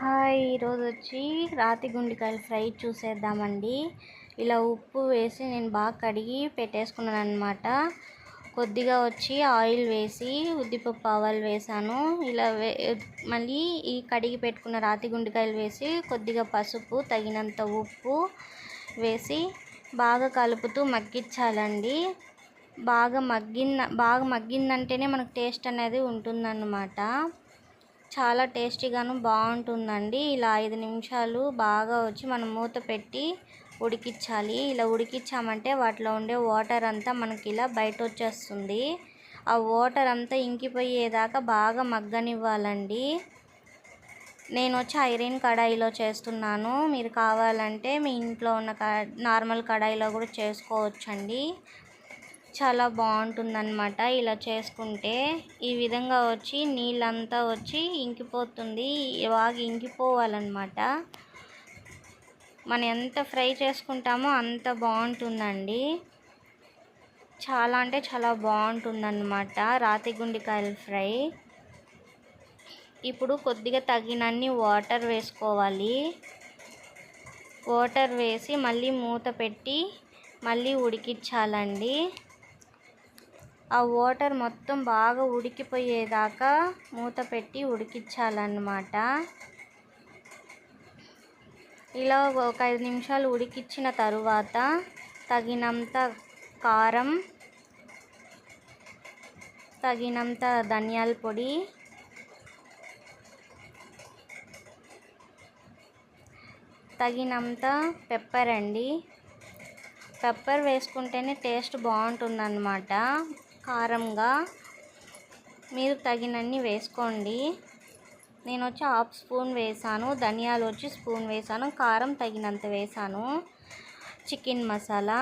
Hi ఈరోజు వచ్చి రాతి గుండికాయలు ఫ్రై చూసేద్దామండి. ఇలా ఉప్పు వేసి నేను బాగా కడిగి పెట్టేసుకున్నాను అనమాట కొద్దిగా వచ్చి ఆయిల్ వేసి ఉద్దిపప్పు ఆవాలు వేసాను. ఇలా వే మళ్ళీ ఈ కడిగి పెట్టుకున్న రాతి గుండికాయలు వేసి కొద్దిగా పసుపు తగినంత ఉప్పు వేసి బాగా కలుపుతూ మగ్గించాలండి. బాగా మగ్గిన బాగా మగ్గిందంటేనే మనకు టేస్ట్ అనేది ఉంటుందన్నమాట. చాలా టేస్టీగాను బాగుంటుందండి. ఇలా ఐదు నిమిషాలు బాగా వచ్చి మనం మూత పెట్టి ఉడికించాలి. ఇలా ఉడికించామంటే వాటిలో ఉండే వాటర్ అంతా మనకి ఇలా బయట వచ్చేస్తుంది ఆ వాటర్ అంతా ఇంకిపోయేదాకా బాగా మగ్గనివ్వాలండి. నేను వచ్చి ఐరన్ కడాయిలో చేస్తున్నాను. మీరు కావాలంటే మీ ఇంట్లో ఉన్న నార్మల్ కడాయిలో కూడా చేసుకోవచ్చండి. చాలా బాగుంటుందన్నమాట ఇలా చేసుకుంటే. ఈ విధంగా వచ్చి నీళ్ళంతా వచ్చి ఇంకిపోతుంది. బాగా ఇంకిపోవాలన్నమాట. మనం ఎంత ఫ్రై చేసుకుంటామో అంత బాగుంటుందండి. చాలా అంటే చాలా బాగుంటుందన్నమాట రాతి గుండికాయల ఫ్రై. ఇప్పుడు కొద్దిగా తగినన్ని వాటర్ వేసుకోవాలి. వాటర్ వేసి మళ్ళీ మూత పెట్టి మళ్ళీ ఉడికించాలండి. ఆ వాటర్ మొత్తం బాగా ఉడికిపోయేదాకా మూత పెట్టి ఉడికించాలన్నమాట. ఇలా ఒక ఐదు నిమిషాలు ఉడికించిన తరువాత తగినంత కారం తగినంత ధనియాల పొడి తగినంత పెప్పర్ అండి. పెప్పర్ వేసుకుంటేనే టేస్ట్ బాగుంటుందన్నమాట. కారంగా మీరు తగినన్ని వేసుకోండి. నేను వచ్చి హాఫ్ స్పూన్ వేసాను ధనియాలు వచ్చి స్పూన్ వేసాను కారం తగినంత వేసాను చికెన్ మసాలా.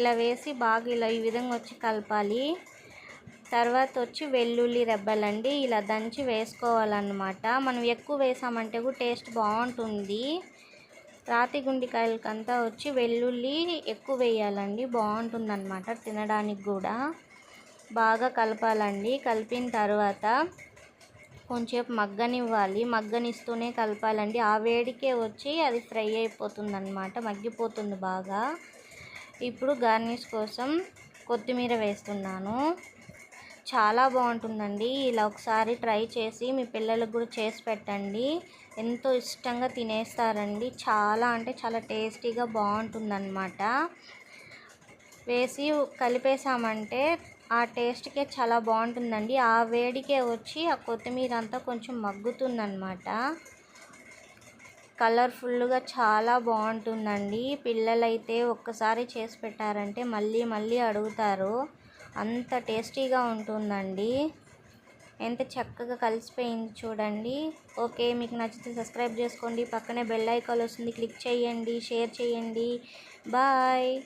ఇలా వేసి బాగా ఇలా ఈ విధంగా వచ్చి కలపాలి. తర్వాత వచ్చి వెల్లుల్లి రెబ్బలండి ఇలా దంచి వేసుకోవాలన్నమాట. మనం ఎక్కువ వేసామంటే కూడా టేస్ట్ బాగుంటుంది. రాతి గుండికాయలకంతా వచ్చి వెల్లుల్లి ఎక్కువ వేయాలండి. బాగుంటుందన్నమాట తినడానికి కూడా. బాగా కలపాలండి. కలిపిన తర్వాత కొంచెంసేపు మగ్గనివ్వాలి. మగ్గనిస్తూనే కలపాలండి. ఆ వేడికే వచ్చి అది ఫ్రై అయిపోతుంది అనమాట మగ్గిపోతుంది బాగా. ఇప్పుడు గార్నిష్ కోసం కొత్తిమీర వేస్తున్నాను. చాలా బాగుంటుందండి. ఇలా ఒకసారి ట్రై చేసి మీ పిల్లలకు కూడా చేసి పెట్టండి. ఎంతో ఇష్టంగా తినేస్తారండి. చాలా అంటే చాలా టేస్టీగా బాగుంటుందన్నమాట. వేసి కలిపేసామంటే ఆ టేస్ట్కే చాలా బాగుంటుందండి. ఆ వేడికే వచ్చి ఆ కొత్తిమీర అంతా కొంచెం మగ్గుతుందన్నమాట. కలర్ఫుల్గా చాలా బాగుంటుందండి. పిల్లలైతే ఒక్కసారి చేసి పెట్టారంటే మళ్ళీ మళ్ళీ అడుగుతారు. అంత టేస్టీగా ఉంటుందండి. ఎంత చక్కగా కలిసిపోయింది చూడండి. ఓకే మీకు నచ్చితే సబ్స్క్రైబ్ చేసుకోండి. పక్కనే బెల్ ఐకాన్ వస్తుంది. క్లిక్ చేయండి షేర్ చేయండి. బాయ్.